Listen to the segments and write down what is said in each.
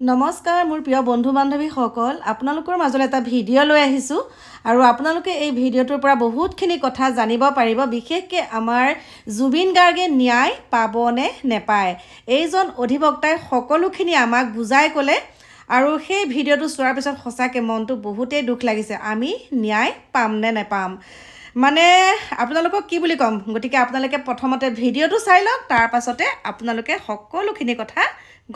নমস্কাৰ, মোৰ প্ৰিয় বন্ধু বান্ধৱীসকল আপোনালোকৰ মাজলৈ এটা ভিডিঅ' লৈ আহিছোঁ আৰু আপোনালোকে এই ভিডিঅ'টোৰ পৰা বহুতখিনি কথা জানিব পাৰিব, বিশেষকৈ আমাৰ জুবিন গাৰ্গে ন্যায় পাবনে নেপায়। এইজন অধিবক্তাই সকলোখিনি আমাক বুজাই ক'লে আৰু সেই ভিডিঅ'টো চোৱাৰ পিছত সঁচাকৈ মনটো বহুতেই দুখ লাগিছে। আমি ন্যায় পাম নে নেপাম? মানে আপোনালোকক কি বুলি ক'ম? গতিকে আপোনালোকে প্ৰথমতে ভিডিঅ'টো চাই লওক, তাৰ পাছতে আপোনালোকে সকলোখিনি কথা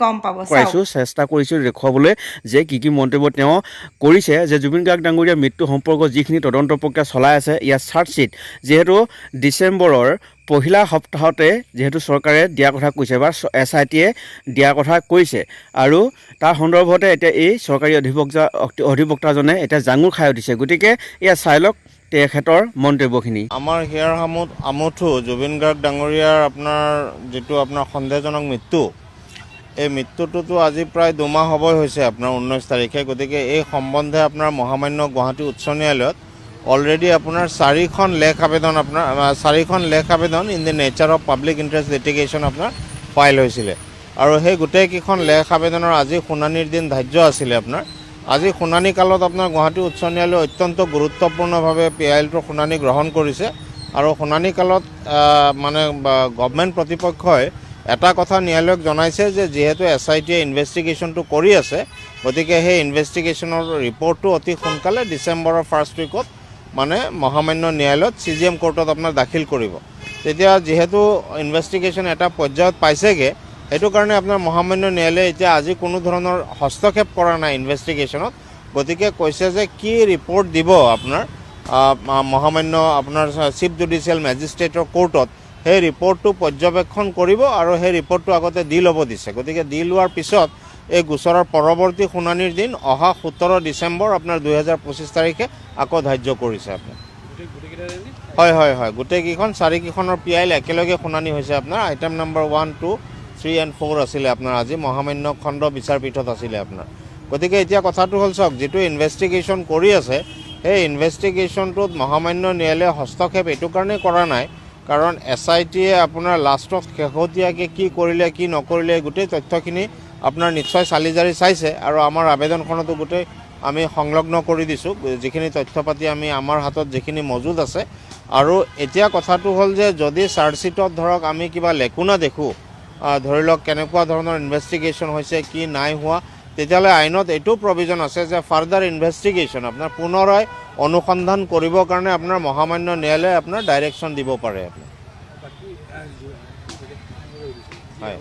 গম পাব। চাওক। পাইছোঁ, চেষ্টা কৰিছোঁ দেখুৱাবলৈ যে কি কি মন্তব্য তেওঁ কৰিছে, যে জুবিন গাৰ্গ ডাঙৰীয়াৰ মৃত্যু সম্পৰ্কত যিখিনি তদন্ত প্ৰক্ৰিয়া চলাই আছে, ইয়াৰ চাৰ্জশ্বীট যিহেতু ডিচেম্বৰৰ পহিলা সপ্তাহতে যিহেতু চৰকাৰে দিয়াৰ কথা কৈছে বা এছ আই টিয়ে দিয়াৰ কথা কৈছে। আৰু তাৰ সন্দৰ্ভতে এতিয়া এই চৰকাৰী অধিবক্তা অধিবক্তাজনে এতিয়া জাঙুৰ খাই উঠিছে। গতিকে এয়া চাই লওক। তেখেতৰ মন্তব্যখিনি। আমাৰ হিয়াৰ আমোদ আমঠু জুবিন গাৰ্গ ডাঙৰীয়াৰ আপোনাৰ যিটো আপোনাৰ সন্দেহজনক মৃত্যু এই মৃত্যুটোতো আজি প্ৰায় দুমাহ হ'বই হৈছে আপোনাৰ ঊনৈছ তাৰিখে। গতিকে এই সম্বন্ধে আপোনাৰ মহামান্য গুৱাহাটী উচ্চ ন্যায়ালয়ত অলৰেডি আপোনাৰ চাৰিখন লেখ আবেদন আপোনাৰ চাৰিখন লেখ আবেদন in the nature of public interest litigation আপোনাৰ ফাইল হৈছিলে। আৰু সেই গোটেইকেইখন লেখ আবেদনৰ আজি শুনানিৰ দিন ধাৰ্য আছিলে আপোনাৰ। আজি শুনানি কালত আপোনাৰ গুৱাহাটী উচ্চ ন্যায়ালয়ে অত্যন্ত গুৰুত্বপূৰ্ণভাৱে পি আই এলটোৰ শুনানি গ্ৰহণ কৰিছে আৰু শুনানি কালত মানে গভমেণ্ট প্ৰতিপক্ষই এটা কথা ন্যায়ালয়ক জনাইছে যে যিহেতু এছ আই টিয়ে ইনভেষ্টিগেশ্যনটো কৰি আছে গতিকে সেই ইনভেষ্টিগেশ্যনৰ ৰিপৰ্টটো অতি সোনকালে ডিচেম্বৰৰ ফাৰ্ষ্ট উইকত মানে মহামান্য ন্যায়ালয়ত চি জি এম কোৰ্টত আপোনাৰ দাখিল কৰিব। তেতিয়া যিহেতু ইনভেষ্টিগেশ্যন এটা পৰ্যায়ত পাইছেগৈ সেইটো কাৰণে আপোনাৰ মহামান্য ন্যায়ালয়ে এতিয়া আজি কোনো ধৰণৰ হস্তক্ষেপ কৰা নাই ইনভেষ্টিগেশ্যনত গতিকে কৈছে যে কি ৰিপৰ্ট দিব আপোনাৰ মহামান্য আপোনাৰ চিফ জুডিচিয়েল মেজিষ্ট্ৰেটৰ কোৰ্টত সেই ৰিপৰ্টটো পৰ্যবেক্ষণ কৰিব আৰু সেই ৰিপৰ্টটো আগতে দি ল'ব দিছে। গতিকে দি লোৱাৰ পিছত এই গোচৰৰ পৰৱৰ্তী শুনানিৰ দিন অহা সোতৰ ডিচেম্বৰ আপোনাৰ দুহেজাৰ পঁচিছ তাৰিখে আকৌ ধাৰ্য কৰিছে আপোনাৰ। হয় হয় হয়। গোটেইকেইখন চাৰিকেইখনৰ পি আইল একেলগে শুনানি হৈছে আপোনাৰ। Item number one two three and four আছিলে আপোনাৰ আজি মহামান্য খণ্ড বিচাৰপীঠত আছিলে আপোনাৰ। গতিকে এতিয়া কথাটো হ'ল চাওক যিটো ইনভেষ্টিগেশ্যন কৰি আছে সেই ইনভেষ্টিগেশ্যনটোত মহামান্য ন্যায়ালয়ে হস্তক্ষেপ এইটো কাৰণেই কৰা নাই কাৰণ এছ আই টিয়ে আপোনাৰ লাষ্টত শেহতীয়াকৈ কি কৰিলে কি নকৰিলে গোটেই তথ্যখিনি আপোনাৰ নিশ্চয় চালি জাৰি চাইছে আৰু আমাৰ আবেদনখনতো গোটেই আমি সংলগ্ন কৰি দিছোঁ যিখিনি তথ্য পাতি আমি আমাৰ হাতত যিখিনি মজুত আছে। আৰু এতিয়া কথাটো হ'ল যে যদি চাৰ্জশ্বিটত ধৰক আমি কিবা লেকুনা দেখোঁ ধৰি লওক কেনেকুৱা ধৰণৰ ইনভেষ্টিগেশ্যন হৈছে কি নাই হোৱা তেতিয়াহ'লে আইনত এইটো প্ৰভিজন আছে যে ফাৰ্দাৰ ইনভেষ্টিগেশ্যন আপোনাৰ পুনৰাই অনুসন্ধান কৰিবৰ কাৰণে আপোনাৰ মহামান্য ন্যায়ালয়ে আপোনাৰ ডাইৰেকশ্যন দিব পাৰে আপোনাৰ। হয়।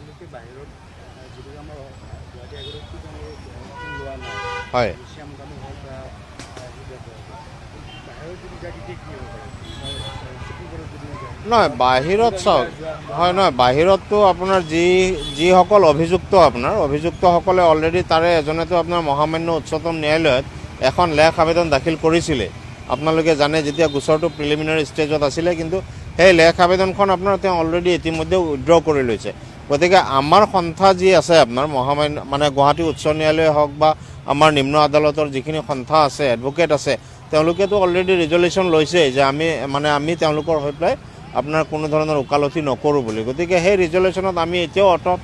তেওঁলোকে বাহিৰত আহ, যিবিলাক আমাৰ গুৱাহাটী আগত কি তেওঁলোকে লোৱা নাই হয়। শ্যামকানু হওক বা আহ, সিদ্ধাৰ্থ হওক। বাহিৰত যদি যায় তেতিয়া কি হ'ব পাৰে আহ, চুপ্ৰিম কোৰ্টত যদি যায় নহয় বাহিৰত চাওক। হয় নহয় বাহিৰততো আপোনাৰ যি যিসকল অভিযুক্ত আপোনাৰ অভিযুক্তসকলে অলৰেডি তাৰে এজনেতো আপোনাৰ মহামান্য উচ্চতম ন্যায়ালয়ত এখন লেখ আবেদন দাখিল কৰিছিলে। আপোনালোকে জানে যেতিয়া গোচৰটো প্ৰিলিমিনাৰী ষ্টেজত আছিলে কিন্তু সেই লেখ আবেদনখন আপোনাৰ তেওঁ অলৰেডি ইতিমধ্যে উইড্ৰ কৰি লৈছে। গতিকে আমাৰ সন্থা যি আছে আপোনাৰ মহামান্য মানে গুৱাহাটী উচ্চ ন্যায়ালয়ে হওক বা আমাৰ নিম্ন আদালতৰ যিখিনি সন্থা আছে এডভকেট আছে তেওঁলোকেতো অলৰেডি ৰিজলিউশ্যন লৈছেই যে আমি মানে আমি তেওঁলোকৰ হৈ পেলাই আপোনাৰ কোনো ধৰণৰ ওকালতি নকৰোঁ বুলি। গতিকে সেই ৰিজলিউশ্যনত আমি এতিয়াও অটল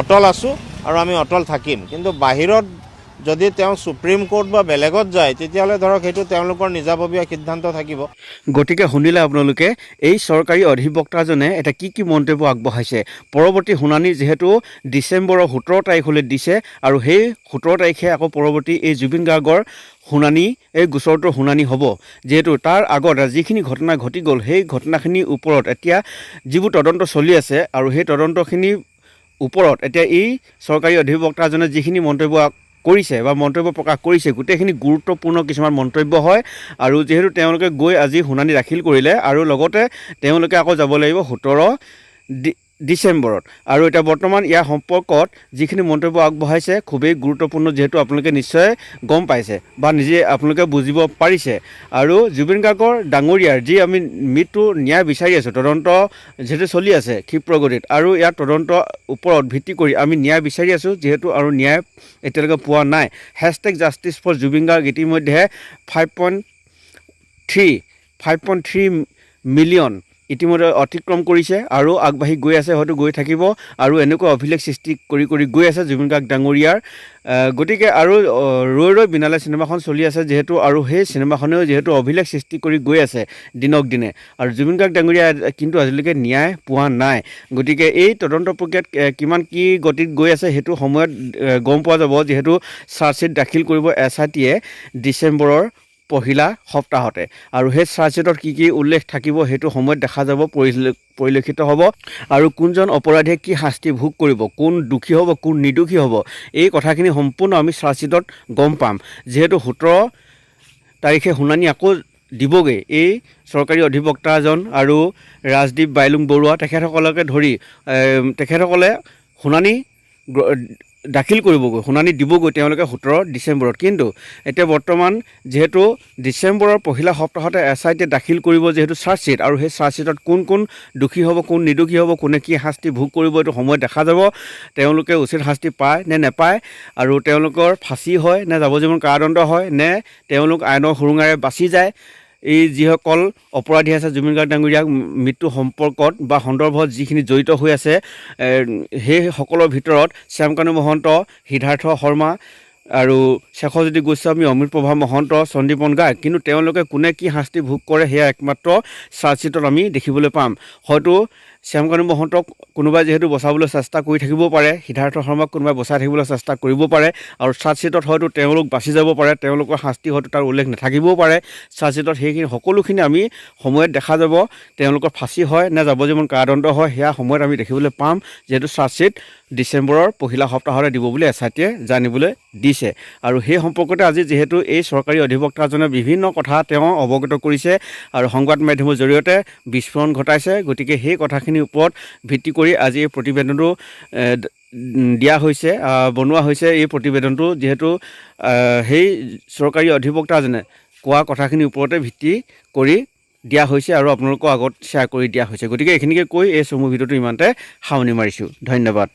অটল আছোঁ আৰু আমি অটল থাকিম। কিন্তু বাহিৰত যদি তেওঁ ছুপ্ৰিম কোৰ্ট বা বেলেগত যায় তেতিয়াহ'লে ধৰক সেইটো তেওঁলোকৰ নিজাববীয়া সিদ্ধান্ত থাকিব। গতিকে শুনিলে আপোনালোকে এই চৰকাৰী অধিবক্তাজনে এটা কি কি মন্তব্য আগবঢ়াইছে? পৰৱৰ্তী শুনানি যিহেতু ডিচেম্বৰৰ সোতৰ তাৰিখলৈ দিছে আৰু সেই সোতৰ তাৰিখে আকৌ পৰৱৰ্তী এই জুবিন গাৰ্গৰ শুনানি এই গোচৰটোৰ শুনানি হ'ব। যিহেতু তাৰ আগত যিখিনি ঘটনা ঘটি গ'ল সেই ঘটনাখিনিৰ ওপৰত এতিয়া যিবোৰ তদন্ত চলি আছে আৰু সেই তদন্তখিনিৰ ওপৰত এতিয়া এই চৰকাৰী অধিবক্তাজনে যিখিনি মন্তব্য কৰিছে বা মন্তব্য প্ৰকাশ কৰিছে গোটেইখিনি গুৰুত্বপূৰ্ণ কিছুমান মন্তব্য হয় আৰু যিহেতু তেওঁলোকে গৈ আজি শুনানি দাখিল কৰিলে আৰু লগতে তেওঁলোকে আকৌ যাব লাগিব সোতৰ ডিচেম্বৰত। আৰু এতিয়া বৰ্তমান ইয়াৰ সম্পৰ্কত যিখিনি মন্তব্য আগবঢ়াইছে খুবেই গুৰুত্বপূৰ্ণ যিহেতু আপোনালোকে নিশ্চয় গম পাইছে বা নিজে আপোনালোকে বুজিব পাৰিছে। আৰু জুবিন গাৰ্গৰ ডাঙৰীয়াৰ যি আমি মৃত্যু ন্যায় বিচাৰি আছোঁ তদন্ত যিহেতু চলি আছে ক্ষিপ্ৰগতিত আৰু ইয়াৰ তদন্তৰ ওপৰত ভিত্তি কৰি আমি ন্যায় বিচাৰি আছোঁ যিহেতু আৰু ন্যায় এতিয়ালৈকে পোৱা নাই। Hashtag justice for Zubeen Garg ইতিমধ্যে five point three five point three million ইতিমধ্যে অতিক্ৰম কৰিছে আৰু আগবাঢ়ি গৈ আছে হয়তো গৈ থাকিব। আৰু এনেকুৱা অভিলেখ সৃষ্টি কৰি কৰি গৈ আছে জুবিন গাৰ্গ ডাঙৰীয়াৰ। গতিকে আৰু ৰৈ ৰৈ বিনালে চিনেমাখন চলি আছে যিহেতু আৰু সেই চিনেমাখনেও যিহেতু অভিলেখ সৃষ্টি কৰি গৈ আছে দিনক দিনে। আৰু জুবিন গাৰ্গ ডাঙৰীয়া কিন্তু আজিলৈকে ন্যায় পোৱা নাই। গতিকে এই তদন্ত প্ৰক্ৰিয়াত কিমান কি গতিত গৈ আছে সেইটো সময়ত গম পোৱা যাব। যিহেতু চাৰ্জশ্বিট দাখিল কৰিব এছ আই টিয়ে ডিচেম্বৰৰ পহিলা সপ্তাহতে। আৰু সেই চাৰ্জশ্বিটত কি কি উল্লেখ থাকিব সেইটো সময়ত দেখা যাব পৰিল- পৰিলক্ষিত হ'ব। আৰু কোনজন অপৰাধীয়ে কি শাস্তি ভোগ কৰিব কোন দোষী হ'ব কোন নিৰ্দোষী হ'ব এই কথাখিনি সম্পূৰ্ণ আমি চাৰ্জশ্বিটত গম পাম। যিহেতু সোতৰ তাৰিখে শুনানি আকৌ দিবগৈ। এই চৰকাৰী অধিবক্তাজন আৰু ৰাজদীপ বাইলুং বৰুৱা তেখেতসকলকে ধৰি তেখেতসকলে শুনানি দাখিল কৰিবগৈ শুনানি দিবগৈ তেওঁলোকে সোতৰ ডিচেম্বৰত। কিন্তু এতিয়া বৰ্তমান যিহেতু ডিচেম্বৰৰ পহিলা সপ্তাহতে এছ আই টিয়ে দাখিল কৰিব যিহেতু চাৰ্জশ্বিট আৰু সেই চাৰ্জশ্বিটত কোন কোন দোষী হ'ব কোন নিৰ্দোষী হ'ব কোনে কি শাস্তি ভোগ কৰিব এইটো সময়ত দেখা যাব। তেওঁলোকে উচিত শাস্তি পায় নে নেপায় আৰু তেওঁলোকৰ ফাঁচি হয় নে যাৱজ্জীৱন কাৰাদণ্ড হয় নে তেওঁলোক আইনৰ সুৰুঙাৰে বাচি যায় এই যিসকল অপৰাধী আছে জুবিন গাৰ্গ ডাঙৰীয়াক মৃত্যু সম্পৰ্কত বা সন্দৰ্ভত যিখিনি জড়িত হৈ আছে এ, সেই সকলৰ ভিতৰত শ্যামকানু মহন্ত সিদ্ধাৰ্থ শৰ্মা আৰু শেষজ্যোতি গোস্বামী অমৃতপ্ৰভা মহন্ত সন্দীপন গাৰ্গ কিন্তু তেওঁলোকে কোনে কি শাস্তি ভোগ কৰে সেয়া একমাত্ৰ চাৰ্জশ্বিটত আমি দেখিবলৈ পাম। হয়তো শ্যামকানু মহন্তক কোনোবাই যিহেতু বচাবলৈ চেষ্টা কৰি থাকিব পাৰে সিদ্ধাৰ্থ শৰ্মাক কোনোবাই বচাই থাকিবলৈ চেষ্টা কৰিব পাৰে আৰু চাৰ্জশ্বিটত হয়তো তেওঁলোক বাচি যাব পাৰে তেওঁলোকৰ শাস্তি হয়তো তাৰ উল্লেখ নাথাকিবও পাৰে। চাৰ্জশ্বিটত সেইখিনি সকলোখিনি আমি সময়ত দেখা যাব তেওঁলোকৰ ফাঁচি হয় নে যাৱজ্জীৱন কাৰাদণ্ড হয় সেয়া সময়ত আমি দেখিবলৈ পাম যিহেতু চাৰ্জশ্বিট ডিচেম্বৰৰ পহিলা সপ্তাহতে দিব বুলি এছ আই টিয়ে জানিবলৈ দিছে। আৰু সেই সম্পৰ্কতে আজি যিহেতু এই চৰকাৰী অধিবক্তাজনে বিভিন্ন কথা তেওঁ অৱগত কৰিছে আৰু সংবাদ মাধ্যমৰ জৰিয়তে বিস্ফোৰণ ঘটাইছে গতিকে সেই কথাখিনিৰ ওপৰত ভিত্তি কৰি আজি এই প্ৰতিবেদনটো দিয়া হৈছে বনোৱা হৈছে। এই প্ৰতিবেদনটো যিহেতু সেই চৰকাৰী অধিবক্তাজনে কোৱা কথাখিনিৰ ওপৰতে ভিত্তি কৰি দিয়া হৈছে আৰু আপোনালোকৰ আগত শ্বেয়াৰ কৰি দিয়া হৈছে। গতিকে এইখিনিকে কৈ এই চমু ভিডিঅ'টো ইমানতে সামৰণি মাৰিছোঁ। ধন্যবাদ।